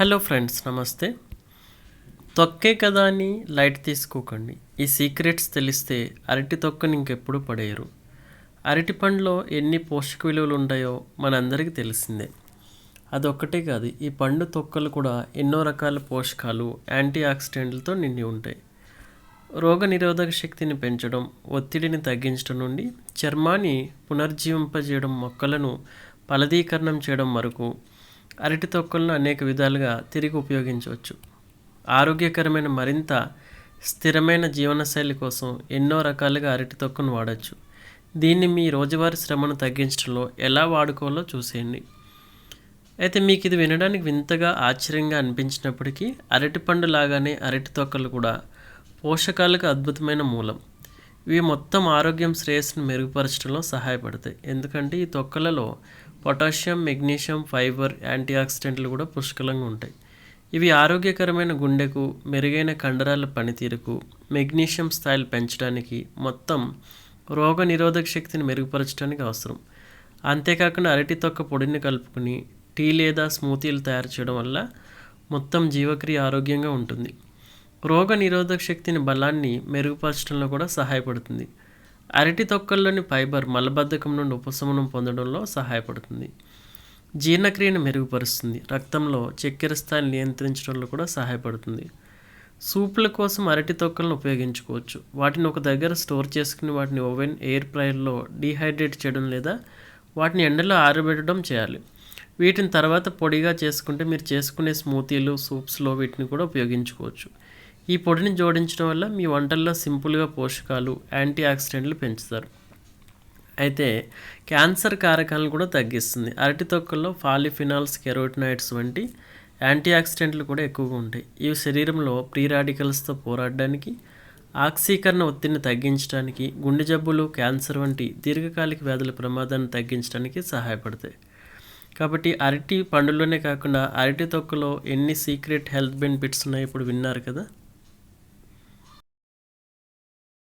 Hello friends నమస్తే. తొక్కే కదా అని లైట్ తీసుకోకండి. ఈ సీక్రెట్స్ తెలిస్తే అరటి తొక్కని ఇంకెప్పుడు పడేయరు. అరటి పండులో ఎన్ని పోషక విలువలు ఉంటాయో మనందరికీ తెలిసిందే. అదొక్కటే కాదు ఈ పండు తొక్కలు కూడా ఎన్నో రకాల పోషకాలు యాంటీ ఆక్సిడెంట్లతో నిండి ఉంటాయి. రోగ నిరోధక శక్తిని పెంచడం ఒత్తిడిని తగ్గించడం నుండి చర్మాన్ని పునర్జీవింపజేయడం మొక్కలను ఫలదీకరణం చేయడం వరకు అరటి తొక్కలను అనేక విధాలుగా తిరిగి ఉపయోగించవచ్చు. ఆరోగ్యకరమైన మరింత స్థిరమైన జీవనశైలి కోసం ఎన్నో రకాలుగా అరటి తొక్కను వాడచ్చు. దీన్ని మీ రోజువారీ శ్రమను తగ్గించడంలో ఎలా వాడుకోవాలో చూసేయండి. అయితే మీకు ఇది వినడానికి వింతగా ఆశ్చర్యంగా అనిపించినప్పటికీ అరటిపండు లాగానే అరటి తొక్కలు కూడా పోషకాలకు అద్భుతమైన మూలం. ఇవి మొత్తం ఆరోగ్యం శ్రేయస్సును మెరుగుపరచడంలో సహాయపడతాయి. ఎందుకంటే ఈ తొక్కలలో పొటాషియం మెగ్నీషియం ఫైబర్ యాంటీ ఆక్సిడెంట్లు కూడా పుష్కలంగా ఉంటాయి. ఇవి ఆరోగ్యకరమైన గుండెకు మెరుగైన కండరాల పనితీరుకు మెగ్నీషియం స్థాయిలు పెంచడానికి మొత్తం రోగ నిరోధక శక్తిని మెరుగుపరచడానికి అవసరం. అంతేకాకుండా అరటి తొక్క పొడిని కలుపుకుని టీ లేదా స్మూతీలు తయారు చేయడం వల్ల మొత్తం జీవక్రియ ఆరోగ్యంగా ఉంటుంది. రోగ నిరోధక శక్తిని బలాన్ని మెరుగుపరచడంలో కూడా సహాయపడుతుంది. అరటి తొక్కల్లోని ఫైబర్ మలబద్ధకం నుండి ఉపశమనం పొందడంలో సహాయపడుతుంది. జీర్ణక్రియను మెరుగుపరుస్తుంది. రక్తంలో చక్కెర స్థాయిని నియంత్రించడంలో కూడా సహాయపడుతుంది. సూపుల కోసం అరటి తొక్కలను ఉపయోగించుకోవచ్చు. వాటిని ఒక దగ్గర స్టోర్ చేసుకుని వాటిని ఓవెన్ ఎయిర్ ఫ్రైర్లో డీహైడ్రేట్ చేయడం లేదా వాటిని ఎండలో ఆరబెట్టడం చేయాలి. వీటిని తర్వాత పొడిగా చేసుకుంటే మీరు చేసుకునే స్మూతీలు సూప్స్లో వీటిని కూడా ఉపయోగించుకోవచ్చు. ఈ పొడిని జోడించడం వల్ల మీ వంటల్లో సింపుల్గా పోషకాలు యాంటీ ఆక్సిడెంట్లు పెంచుతారు. అయితే క్యాన్సర్ కారకాలను కూడా తగ్గిస్తుంది. అరటి తొక్కల్లో ఫాలిఫినాల్స్ కెరోటినాయిడ్స్ వంటి యాంటీ ఆక్సిడెంట్లు కూడా ఎక్కువగా ఉంటాయి. ఇవి శరీరంలో ప్రీ రాడికల్స్తో పోరాడడానికి ఆక్సీకరణ ఒత్తిడిని తగ్గించడానికి గుండె జబ్బులు క్యాన్సర్ వంటి దీర్ఘకాలిక వ్యాధుల ప్రమాదాన్ని తగ్గించడానికి సహాయపడతాయి. కాబట్టి అరటి పండులోనే కాకుండా అరటి తొక్కలో ఎన్ని సీక్రెట్ హెల్త్ బెనిఫిట్స్ ఉన్నాయో ఇప్పుడు విన్నారు కదా?